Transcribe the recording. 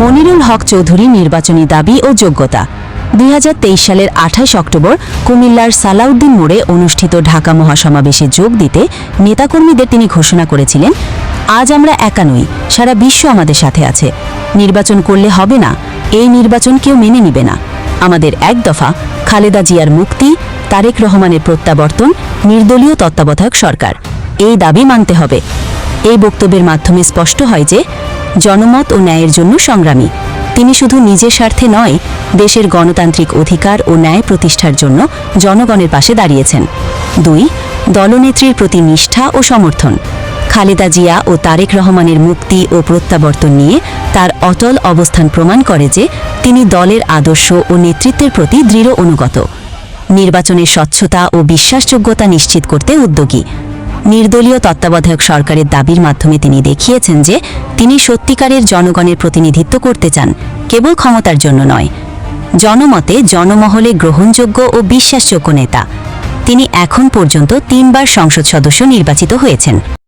মনিরুল হক চৌধুরী নির্বাচনী দাবি ও যোগ্যতা। দুই হাজার তেইশ সালের আঠাশ অক্টোবর কুমিল্লার সালাউদ্দিন মোড়ে অনুষ্ঠিত ঢাকা মহাসমাবেশে যোগ দিতে নেতাকর্মীদের তিনি ঘোষণা করেছিলেন আজ আমরা একা নই, সারা বিশ্ব আমাদের সাথে আছে। নির্বাচন করলে হবে না, এই নির্বাচন কেউ মেনে নিবে না। আমাদের এক দফা, খালেদা জিয়ার মুক্তি, তারেক রহমানের প্রত্যাবর্তন, নির্দলীয় তত্ত্বাবধায়ক সরকার। এই দাবি মানতে হবে। এই বক্তব্যের মাধ্যমে স্পষ্ট হয় যে, জনমত ও ন্যায়ের জন্য সংগ্রামী। তিনি শুধু নিজের স্বার্থে নয়, দেশের গণতান্ত্রিক অধিকার ও ন্যায় প্রতিষ্ঠার জন্য জনগণের পাশে দাঁড়িয়েছেন। দুই, দলনেত্রীর প্রতি নিষ্ঠা ও সমর্থন। খালেদা জিয়া ও তারেক রহমানের মুক্তি ও প্রত্যাবর্তন নিয়ে তার অটল অবস্থান প্রমাণ করে যে তিনি দলের আদর্শ ও নেতৃত্বের প্রতি দৃঢ় অনুগত। নির্বাচনের স্বচ্ছতা ও বিশ্বাসযোগ্যতা নিশ্চিত করতে উদ্যোগী। নির্দলীয় তত্ত্বাবধায়ক সরকারের দাবির মাধ্যমে তিনি দেখিয়েছেন যে তিনি সত্যিকারের জনগণের প্রতিনিধিত্ব করতে চান, কেবল ক্ষমতার জন্য নয়। জনমতে জনমহলে গ্রহণযোগ্য ও বিশ্বাসযোগ্য নেতা। তিনি এখন পর্যন্ত তিনবার সংসদ সদস্য নির্বাচিত হয়েছেন।